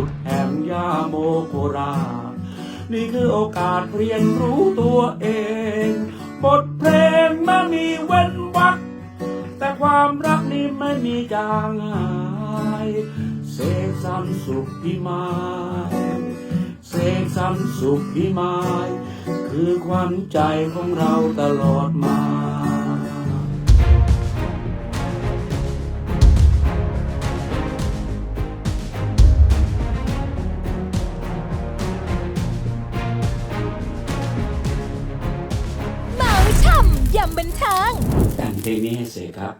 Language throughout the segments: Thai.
บุตรแห่งยาโมโครา นี่คือโอกาสเรียนรู้ตัวเอง บทเพลงไม่มีเว้นวรรคแต่ความรักนี้ไม่มีจางหายเสกสรรสุขพิมายเสกสรรสุขพิมาย คือขวัญใจของเราตลอดมา ยำบันเทิง แต่งเพลงนี้ให้เสกครับ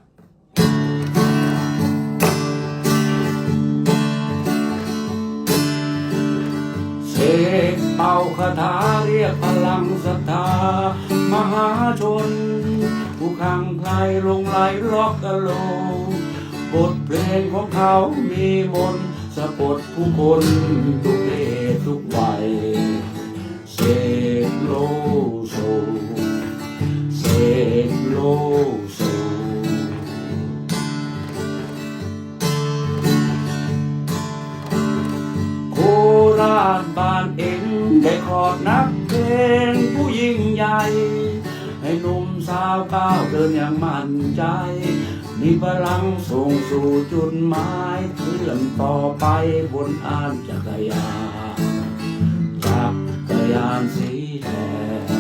เสกเป่าคาถาเรียกพลังศรัทธามหาชน ผู้ขังใครลงไหลล็อกกะโลงบทเพลงของเขามีมนต์สะกดผู้คนทุกเพศทุกวัยเสกโลโซเส กโลโซโคราชบ้านเอ็งได้ขอดนักเพลงผู้ยิ่งใหญ่ ให้หนุ่มสาวก้าวเดินอย่างมั่นใจ มีพลังส่งสู่จุดหมายเคลื่อนต่อไปบนอานจักรยาน จักรยานสีแดง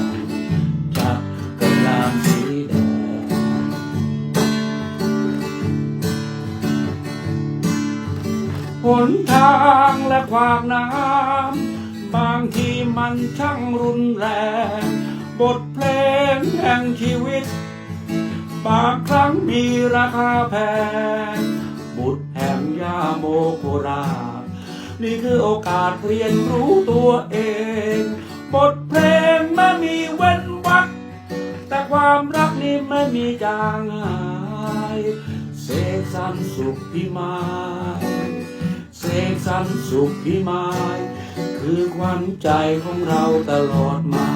างและความน้ำ บางทีมันช่างรุนแรง บทเพลงแห่งชีวิต บางครั้งมีราคาแพง บุตรแห่งยาโมโคราช นี่คือโอกาสเรียนรู้ตัวเอง บทเพลงไม่มีเว้นวรรคแต่ความรักนี้ไม่มีจางหาย เสกสรรสุขพิมาย เสกสรรสุขพิมาย คือขวัญใจของเราตลอดมา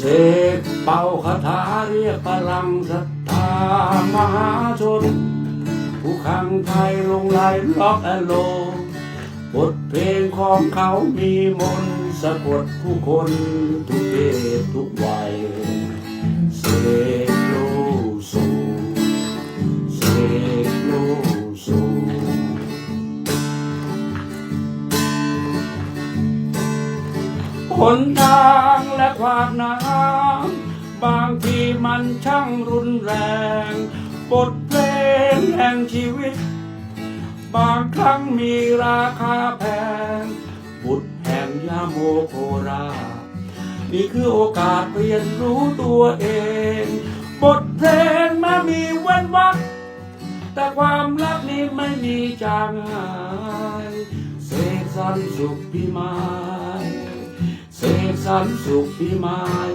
เสกเป่าคาถาเรียกพลังศรัทธามหาชน ผู้ขังไทยลงไหลล็อกแอโล บทเพลงของเขามีมนสะกดผู้คนทุกเพศทุกวัย หนทางและความน้ำบางทีมันช่างรุนแรง บทเพลงแห่งชีวิต บางครั้งมีราคาแพง บุตรแห่งยาโมโครา นี่คือโอกาสเรียนรู้ตัวเอง บทเพลงม่มีเว้นวรรคแต่ความรักนี้ไม่มีจางหาย เสกสรรสุขพิมาย สันสุขพิมาย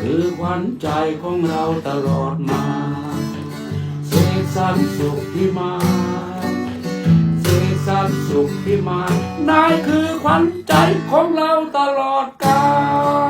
คือขวัญใจของเราตลอดมาเสกสรรสุขพิมายเสกสรรสุขพิมายนายคือขวัญใจของเราตลอดกาล